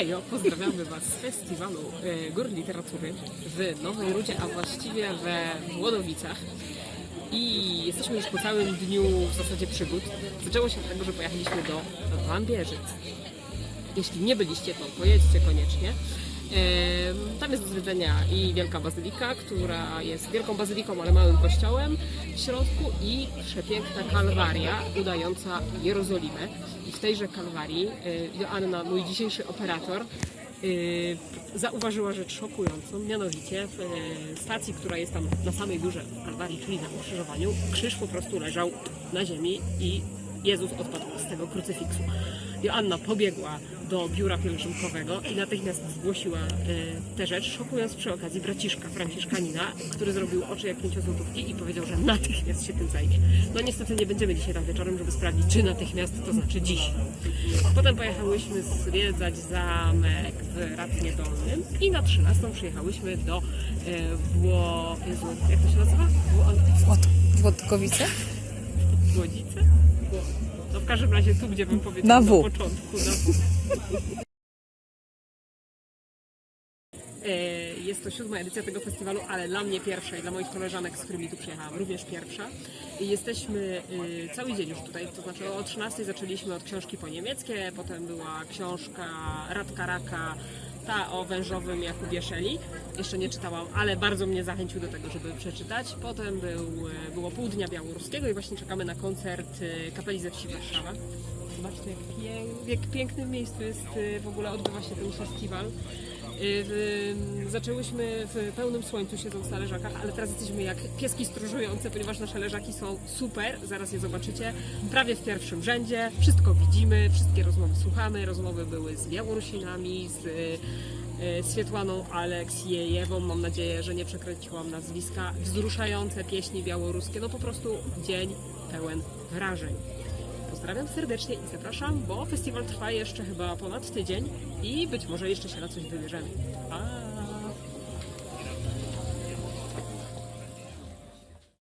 Hejo, pozdrawiamy Was z festiwalu e, Gór Literatury w Nowej Rudzie, a właściwie we Włodowicach. I jesteśmy już po całym dniu w zasadzie przygód. Zaczęło się od tego, że pojechaliśmy do Wambierzyc. Jeśli nie byliście, to pojedźcie koniecznie. Tam jest do zwiedzenia i Wielka Bazylika, która jest wielką bazyliką, ale małym kościołem w środku i przepiękna kalwaria udająca Jerozolimę. I w tejże kalwarii e, Joanna, mój dzisiejszy operator, e, zauważyła rzecz szokującą, mianowicie w e, stacji, która jest tam na samej górze Kalwarii, czyli na ukrzyżowaniu, krzyż po prostu leżał na ziemi i Jezus odpadł z tego krucyfiksu. Joanna pobiegła do biura pielgrzymkowego i natychmiast zgłosiła e, tę rzecz, szokując przy okazji braciszka Franciszkanina, który zrobił oczy jak pięciozłotówki i powiedział, że natychmiast się tym zajmie. No niestety nie będziemy dzisiaj tam wieczorem, żeby sprawdzić, czy natychmiast, to znaczy dziś. Potem pojechałyśmy zwiedzać zamek w Ratnie Dolnym i na 13 przyjechałyśmy do e, Wło... Jezu, jak to się nazywa? Wło... Włod- Włodkowice? Głodzice? No w każdym razie tu, gdzie bym powiedział Na W. początku. Na w. E, Jest to siódma edycja tego festiwalu, ale dla mnie pierwsza i dla moich koleżanek, z którymi tu przyjechałam, również pierwsza. I Jesteśmy e, cały dzień już tutaj, to znaczy o 13 zaczęliśmy od książki po niemieckie, potem była książka Radka Raka, ta o wężowym Jakubie Szeli. Jeszcze nie czytałam, ale bardzo mnie zachęcił do tego, żeby przeczytać. Potem był, e, było pół dnia białoruskiego i właśnie czekamy na koncert e, Kapeli ze Wsi Warszawa. Zobaczcie, jak, pię- w jak pięknym miejscu jest e, w ogóle odbywa się ten festiwal. E, w- Zaczęłyśmy w pełnym słońcu siedząc na leżakach, ale teraz jesteśmy jak pieski stróżujące, ponieważ nasze leżaki są super, zaraz je zobaczycie, prawie w pierwszym rzędzie, wszystko widzimy, wszystkie rozmowy słuchamy, rozmowy były z Białorusinami, z e, Swietłaną Aleksiejewą, mam nadzieję, że nie przekręciłam nazwiska, wzruszające pieśni białoruskie, no po prostu dzień pełen wrażeń. Pozdrawiam serdecznie i zapraszam, bo festiwal trwa jeszcze chyba ponad tydzień i być może jeszcze się na coś wybierzemy. Pa!